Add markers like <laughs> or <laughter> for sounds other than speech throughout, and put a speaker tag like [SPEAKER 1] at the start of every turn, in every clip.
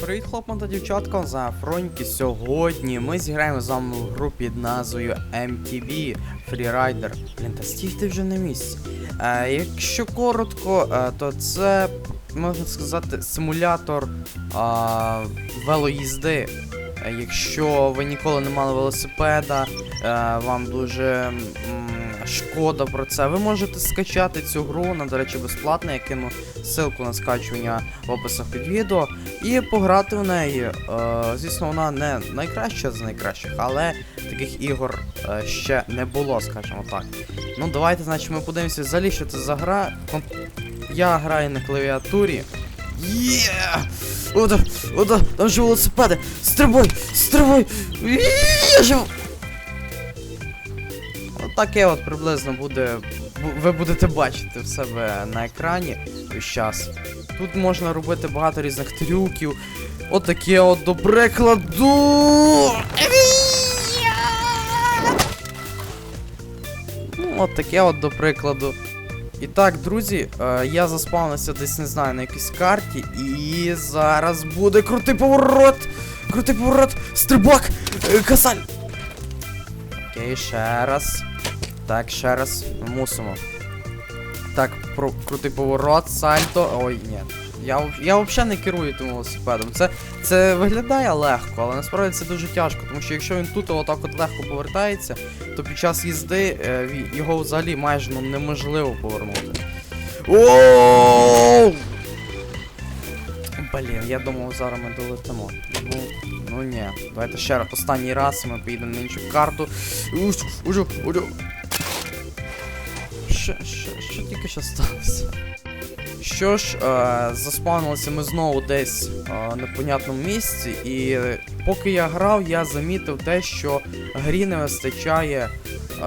[SPEAKER 1] Привіт, хлопам та дівчаткам за фронті. Сьогодні ми зіграємо з вами в гру під назвою MTV Freerider. Блін, та стійте вже на місці. Е, якщо коротко, е, то це можна сказати симулятор е, велоїзди. Е, Якщо ви ніколи не мали велосипеда, е, вам дуже м, шкода про це. Ви можете скачати цю гру, вона, до речі, безплатна. Я кину ссылку на скачування в описах під відео і пограти в неї. Е, звісно, вона не найкраща з найкращих, але таких ігор е, ще не було, скажімо так. Ну, давайте, значить, ми подивимося взагалі, що це за гра. Я граю на клавіатурі. Є! Ода, ода, там же велосипеди! Стрибай! Є, Я жив! Отаке от приблизно буде. Ви будете бачити в себе на екрані весь час. Тут можна робити багато різних трюків. Отаке от до прикладу. Ну, от таке от до прикладу. І так, друзі, е, я заспавнився десь, не знаю, на якійсь карті. І зараз буде крутий поворот! Крутий поворот! Стрибок! Е, Касаль! Окей, ще раз. Так, ще раз. Мусимо. Так, про крутий поворот, сальто. Ой, ні. Я, я взагалі не керую тим велосипедом. Це, це виглядає легко, але насправді це дуже тяжко, тому що якщо він тут отак от легко повертається, то під час їзди е, його взагалі майже ну, неможливо повернути. Оу! Блін, я думав, зараз ми долетимо. Ну, ну ні. Давайте ще раз останній раз ми поїдемо на іншу карту. Уж, уже, уже. Що, що, що тільки що сталося? Що ж, е, заспавнилися ми знову десь е, на непонятному місці, і поки я грав, я замітив те, що грі не вистачає,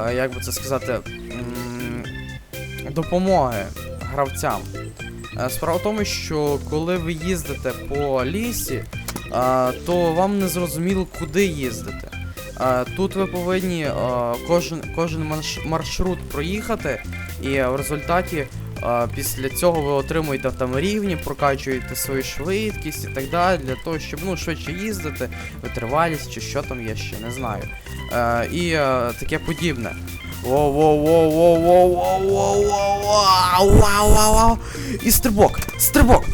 [SPEAKER 1] е, як би це сказати, допомоги гравцям. Е, Справа в тому, що коли ви їздите по лісі, е, то вам не зрозуміло, куди їздити. Е, Тут ви повинні е, кожен, кожен маршрут проїхати, і в результаті е, після цього ви отримуєте там рівні, прокачуєте свою швидкість і так далі, для того, щоб ну, швидше їздити, витривалість чи що там є ще, не знаю. Е, І е, таке подібне. Воу-воу-воу-воу-воу-воу-воу-воу-воу-воу-воу! І стрибок! Стрибок!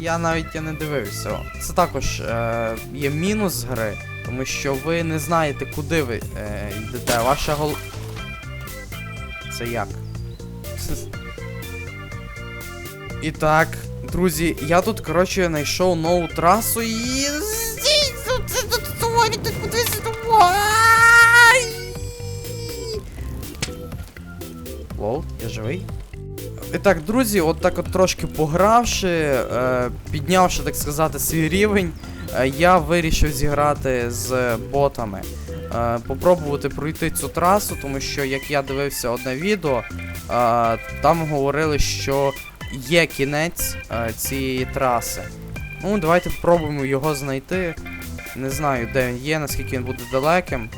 [SPEAKER 1] Я навіть я не дивився. Це також е, є мінус гри, тому що ви не знаєте, куди ви е, йдете. Ваша гол. Це як? І так, друзі, я тут, коротше, знайшов нову трасу і. Лол, я живий? І так, друзі, от так от трошки погравши, е, піднявши, так сказати, свій рівень, е, я вирішив зіграти з ботами. Е, попробувати пройти цю трасу, тому що, як я дивився одне відео, там говорили, що є кінець цієї траси. Ну, давайте спробуємо його знайти. Не знаю, де він є, наскільки він буде далеким.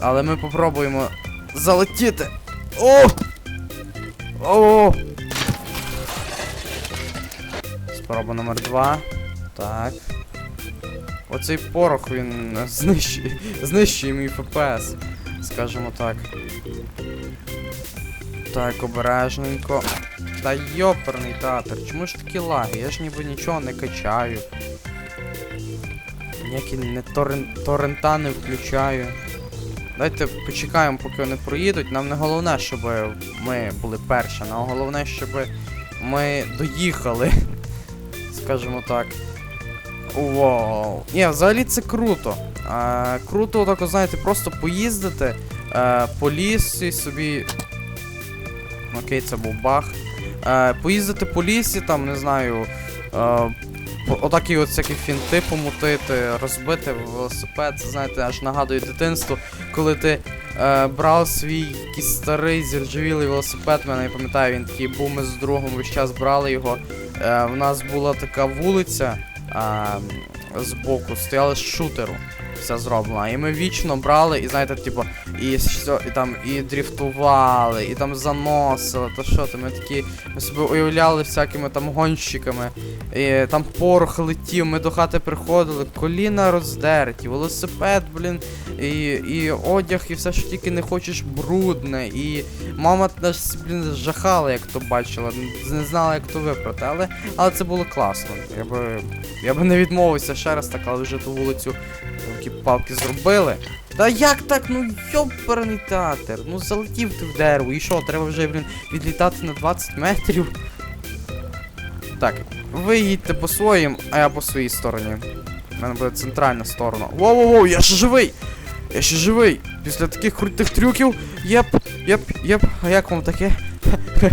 [SPEAKER 1] Але ми попробуємо залетіти. О! О! Спроба номер два. Так. Оцей порох він знищує, знищує мій ФПС, скажімо так. Так, обережненько. Та йоперний театр, чому ж такі лаги? Я ж ніби нічого не качаю. Ніякі не торрен... торрента не включаю. Давайте почекаємо, поки вони проїдуть. Нам не головне, щоб ми були перші, нам головне, щоб ми доїхали. Скажімо так. Вау. Ні, взагалі це круто. А, круто, так, знаєте, просто поїздити е, по лісі собі. Окей, це був баг. Е, поїздити по лісі, там, не знаю. Е, отакі от всякі фінти помутити, розбити велосипед, це знаєте, аж нагадує дитинство, коли ти е, брав свій якийсь старий зіржавілий велосипед, мене я пам'ятаю, він такий був, ми з другом весь час брали його. Е, в нас була така вулиця а, збоку, стояли з шутеру. Вся зроблена. І ми вічно брали, і знаєте, типу, і все, і там і дріфтували, і там заносили, то що там, ми такі, ми собі уявляли всякими там гонщиками, і там порох летів, ми до хати приходили, коліна роздерті, велосипед, блін, і, і одяг, і все, що тільки не хочеш, брудне. І мама нас, блін, жахала, як то бачила, не- знала, як то випрати, але, але це було класно. Я би, я би не відмовився ще раз так, але вже ту вулицю палки зробили. Та як так? Ну йоперний театр. Ну залетів ти в дерево. І що, треба вже, блін, відлітати на 20 метрів. Так, ви їдьте по своїм, а я по своїй стороні. У мене буде центральна сторона. Воу-воу-воу, я ще живий! Я ще живий! Після таких крутих трюків. Єп, єп, єп. А як вам таке? <laughs>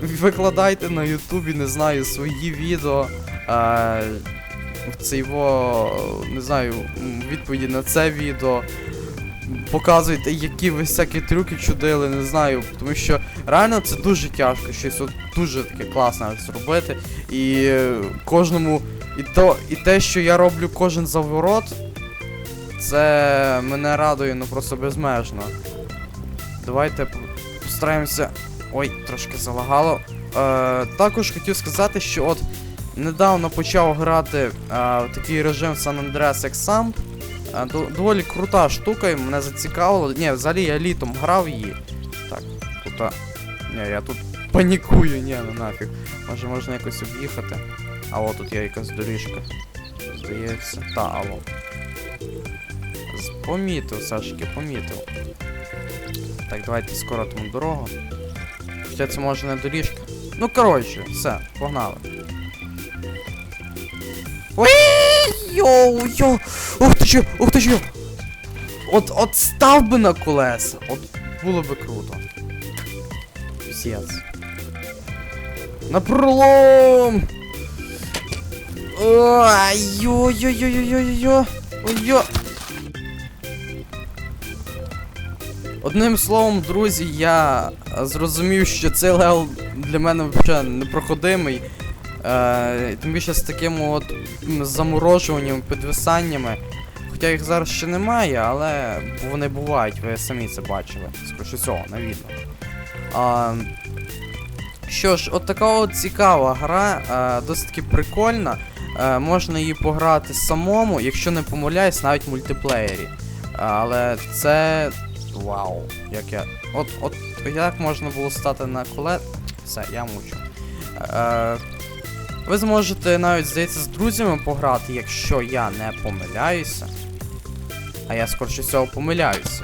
[SPEAKER 1] Викладайте на Ютубі, не знаю, свої відео. Е, в це його, не знаю, відповіді на це відео. Показуйте, які ви всякі трюки чудили, не знаю. Тому що реально це дуже тяжко, щось от дуже таке класне зробити. І кожному. І то, і те, що я роблю кожен заворот, це мене радує ну просто безмежно. Давайте постараємося. Ой, трошки залагало. Е, також хотів сказати, що от недавно почав грати е, в такий режим San Andreas Examp. Е, до- доволі крута штука, і мене зацікавило. Ні, взагалі я літом грав її. Так, тут. а, Ні, я тут панікую, ні, ну нафіг. Може можна якось об'їхати. А от тут є якась доріжка. Здається. Та, алло. Помітив, Сашки, помітив. Так, давайте скоротимо дорогу. Хоча це може не доріжка. Ну, коротше, все, погнали. Ой, йоу, йоу. Ух ти що, ух ти що. От, от став би на колеса. От було би круто. Пісець. На пролом! Ой-ой-ой-ой-ой-ой-ой. Ой-ой. Одним словом, друзі, я зрозумів, що цей левел для мене взагалі непроходимий. Е, тим більше з таким от заморожуванням, підвисаннями. Хоча їх зараз ще немає, але вони бувають, ви самі це бачили. Скоріше всього, на відео. А, що ж, от така от цікава гра, е, досить таки прикольна. Е, можна її пограти самому, якщо не помиляюсь, навіть в мультиплеєрі. Але це. Вау! Як я. От, от як можна було стати на коле. Все, я мучу. Е, ви зможете навіть, здається, з друзями пограти, якщо я не помиляюся. А я скоріше всього помиляюся.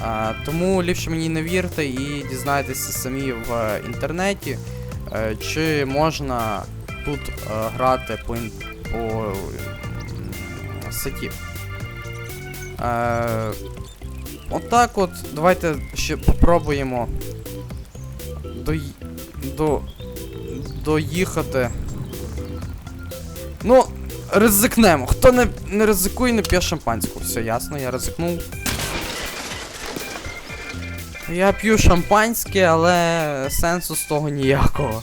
[SPEAKER 1] А, тому ліпше мені не вірте і дізнайтеся самі в інтернеті, е, чи можна тут е, грати по, по сеті. Е, отак от, давайте ще попробуємо дої- до, доїхати. Ну, ризикнемо. Хто не, не ризикує, не п'є шампанську. Все ясно, я ризикнув. Я п'ю шампанське, але сенсу з того ніякого.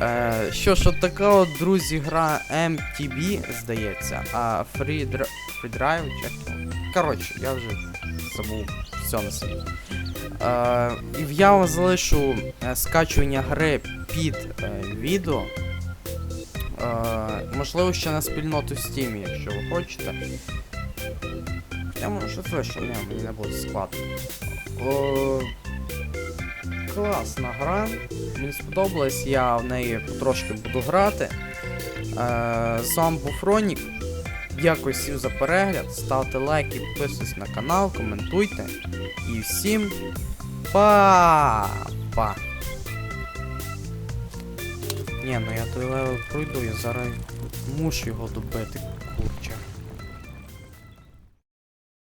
[SPEAKER 1] Е, що ж, от така от, друзі, гра MTB, здається, а Free, Dr- Free Drive? Коротше, я вже забув все на. Е, і я вам залишу е, скачування гри під е, відео. Е, можливо, ще на спільноту в Steam, якщо ви хочете. Я можу вийшло, ні, мені не буде складно. О, класна гра. Мені сподобалась, я в неї потрошки буду грати. Е, з вами був Ронік. Дякую всім за перегляд. Ставте лайки, підписуйтесь на канал, коментуйте. І всім па-па. Ні, ну я той левел пройду, я зараз мушу його добити, курча.